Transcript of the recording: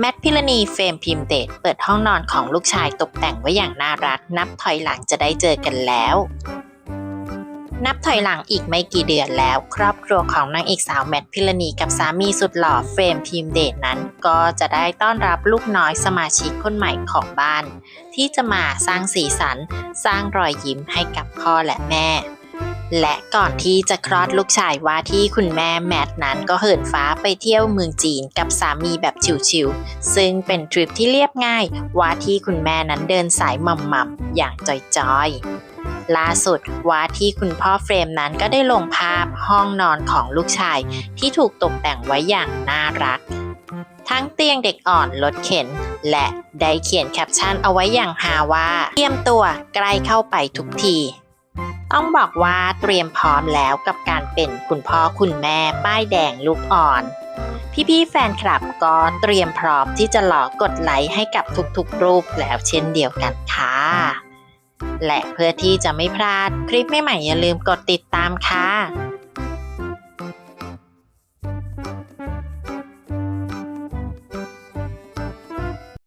แมทพิรณีเฟรมพิมเดทเปิดห้องนอนของลูกชายตกแต่งไว้อย่างน่ารัก นับถอยหลังจะได้เจอกันแล้ว นับถอยหลังอีกไม่กี่เดือนแล้ว ครอบครัวของนางเอกสาวแมทพิรณีกับสามีสุดหล่อเฟรมพิมเดทนั้น ก็จะได้ต้อนรับลูกน้อยสมาชิกคนใหม่ของบ้าน ที่จะมาสร้างสีสัน สร้างรอยยิ้มให้กับพ่อและแม่ และก่อนที่จะคลอดลูกชายว่าที่คุณแม่แมทนั้นก็เหินฟ้าไปเที่ยวเมืองจีนกับสามีแบบชิวๆซึ่งเป็นทริปที่เรียบง่าย ว่าที่คุณแม่นั้นเดินสายมัมมัมๆอย่างจอยๆล่าสุดว่าที่คุณพ่อเฟรมนั้นก็ได้ลงภาพห้องนอนของลูกชาย ที่ถูกตกแต่งไว้อย่างน่ารัก ทั้งเตียงเด็กอ่อนรถเข็น และได้เขียนแคปชั่นเอาไว้อย่างฮาว่าเตรียมตัวใกล้เข้าไปทุกที ต้องบอกว่าเตรียมพร้อมแล้วกับการเป็นคุณพ่อคุณแม่ป้ายแดงลูกอ่อน พี่ๆแฟนคลับก็เตรียมพร้อมที่จะหลอกดไลค์ให้กับทุกๆรูปแล้วเช่นเดียวกันค่ะ และเพื่อที่จะไม่พลาดคลิปใหม่ๆอย่าลืมกดติดตามค่ะ